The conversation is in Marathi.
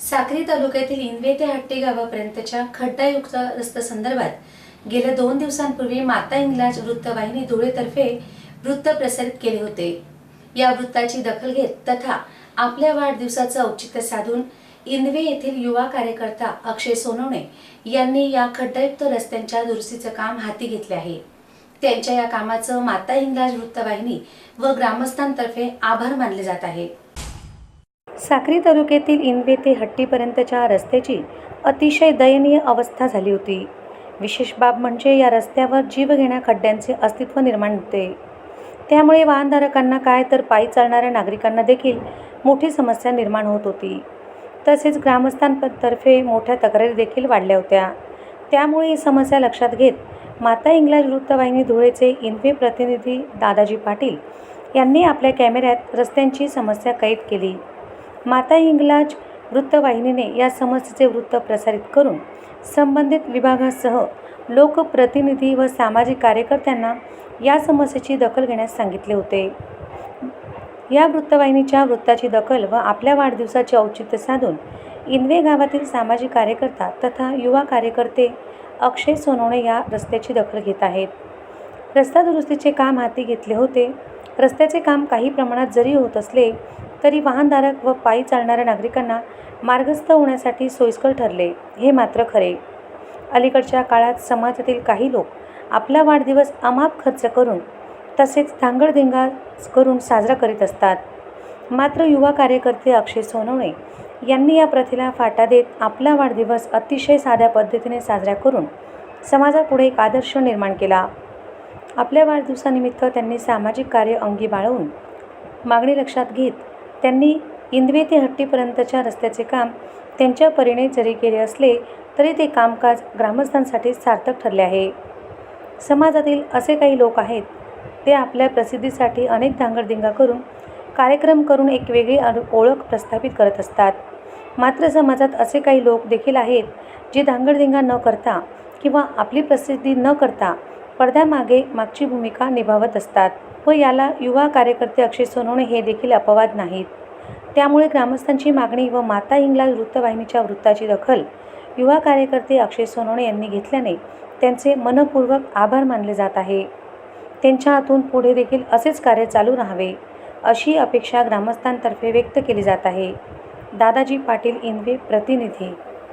साक्री तालुक्यातील इनवे ते हट्टी गावापर्यंतच्या खड्डायुक्त रस्त्यासंदर्भात गेल्या दोन दिवसांपूर्वी माता इंग्लाज वृत्तवाहिनी धुळेतर्फे वृत्त प्रसारित केले होते. या वृत्ताची दखल घेत तथा आपल्या वाढदिवसाचं औचित्य साधून इंदवे येथील युवा कार्यकर्ता अक्षय सोनवणे यांनी या खड्डायुक्त रस्त्यांच्या दुरुस्तीचं काम हाती घेतले आहे. त्यांच्या या कामाचं माता इंग्लाज वृत्तवाहिनी व ग्रामस्थांतर्फे आभार मानले जात आहे. साक्री तालुक्यातील इनवे ते हट्टीपर्यंतच्या रस्त्याची अतिशय दयनीय अवस्था झाली होती. विशेष बाब म्हणजे या रस्त्यावर जीवघेण्या खड्ड्यांचे अस्तित्व निर्माण होते. त्यामुळे वाहनधारकांना काय तर पायी चालणाऱ्या नागरिकांना देखील मोठी समस्या निर्माण होत होती. तसेच ग्रामस्थांतर्फे मोठ्या तक्रारी देखील वाढल्या होत्या. त्यामुळे ही समस्या लक्षात घेत माता इंग्लज वृत्तवाहिनी धुळेचे इनवे प्रतिनिधी दादाजी पाटील यांनी आपल्या कॅमेऱ्यात रस्त्यांची समस्या कैद केली. माता इंग्लाज वृत्तवाहिनीने या समस्येचे वृत्त प्रसारित करून संबंधित विभागासह लोकप्रतिनिधी व सामाजिक कार्यकर्त्यांना या समस्येची दखल घेण्यास सांगितले होते. या वृत्तवाहिनीच्या वृत्ताची दखल व आपल्या वाढदिवसाचे औचित्य साधून इनवे गावातील सामाजिक कार्यकर्ता तथा युवा कार्यकर्ते अक्षय सोनवणे या रस्त्याची दखल घेत आहेत. रस्ता दुरुस्तीचे काम हाती घेतले होते. रस्त्याचे काम काही प्रमाणात जरी होत असले तरी वाहनधारक व पायी चालणाऱ्या नागरिकांना मार्गस्थ होण्यासाठी सोयीस्कर ठरले हे मात्र खरे. अलीकडच्या काळात समाजातील काही लोक आपला वाढदिवस अमाप खर्च करून तसेच धांगडधिंगा करून साजरा करीत असतात. मात्र युवा कार्यकर्ते अक्षय सोनवणे यांनी या प्रथेला फाटा देत आपला वाढदिवस अतिशय साध्या पद्धतीने साजरा करून समाजापुढे एक आदर्श निर्माण केला. आपल्या वाढदिवसानिमित्त त्यांनी सामाजिक कार्य अंगी बाळवून मागणी लक्षात घेत त्यांनी इंदवे ते हट्टीपर्यंतच्या रस्त्याचे काम त्यांच्या परीने जरी केले असले तरी ते कामकाज ग्रामस्थांसाठी सार्थक ठरले आहे. समाजातील असे काही लोक आहेत ते आपल्या प्रसिद्धीसाठी अनेक धांगडधिंगा करून कार्यक्रम करून एक वेगळी ओळख प्रस्थापित करत असतात. मात्र समाजात असे काही लोक देखील आहेत जे धांगडधिंगा न करता किंवा आपली प्रसिद्धी न करता पडद्यामागे मागची भूमिका निभावत असतात. व याला युवा कार्यकर्ते अक्षय सोनवणे हे देखील अपवाद नाहीत. त्यामुळे ग्रामस्थांची मागणी व माता इंग्लज वृत्तवाहिनीच्या वृत्ताची दखल युवा कार्यकर्ते अक्षय सोनवणे यांनी घेतल्याने त्यांचे मनपूर्वक आभार मानले जात आहे. त्यांच्या हातून पुढे देखील असेच कार्य चालू राहावे अशी अपेक्षा ग्रामस्थांतर्फे व्यक्त केली जात आहे. दादाजी पाटील इंदवे प्रतिनिधी